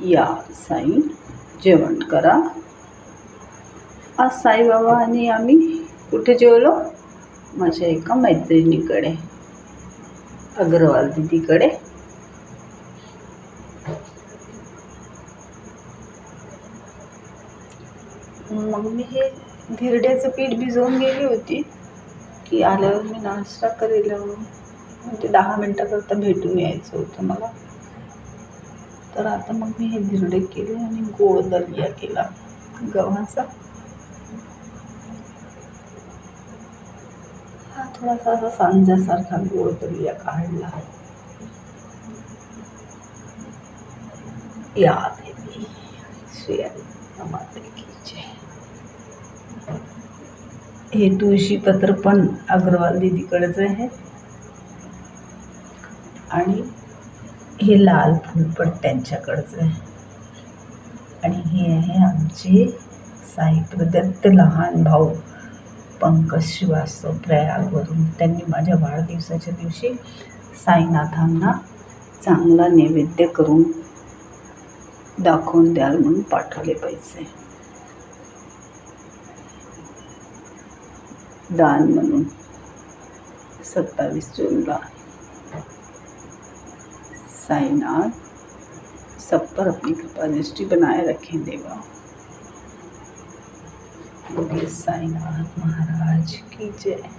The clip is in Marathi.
या साई जेवण करा. आज साईबाबा आणि आम्ही कुठे जेवलो? माझ्या एका मैत्रिणीकडे अग्रवाल दिदीकडे. मग मी हे धिरड्याचं पीठ भिजवून गेली होती की आल्यावर मी नाश्ता करेल. म्हणजे दहा मिनटाकरता भेटून यायचं होतं मला. तर आता मग मी हे धिरडे केले आणि गोड दलिया केला गव्हाचा. हा थोडासा असा सांजासारखा गोड दलिया काढला. या देवी श्री माते की हे तुळशीपत्र पण अग्रवाल दीदीकडेच आहे. आणि हे लाल फूल पण त्यांच्याकडचं आहे. आणि हे आहे आमचे साई प्रदत्त लहान भाऊ पंकज श्रीवास्तव प्रयागवरून. त्यांनी माझ्या वाढदिवसाच्या दिवशी साईनाथांना चांगला नैवेद्य करून दाखवून द्याल म्हणून पाठवले पैसे. दान म्हणून सत्तावीस जूनला. साईनाथ सब पर अपनी कृपा दृष्टि बनाए रखें देवा बोलिए, साईनाथ महाराज की जय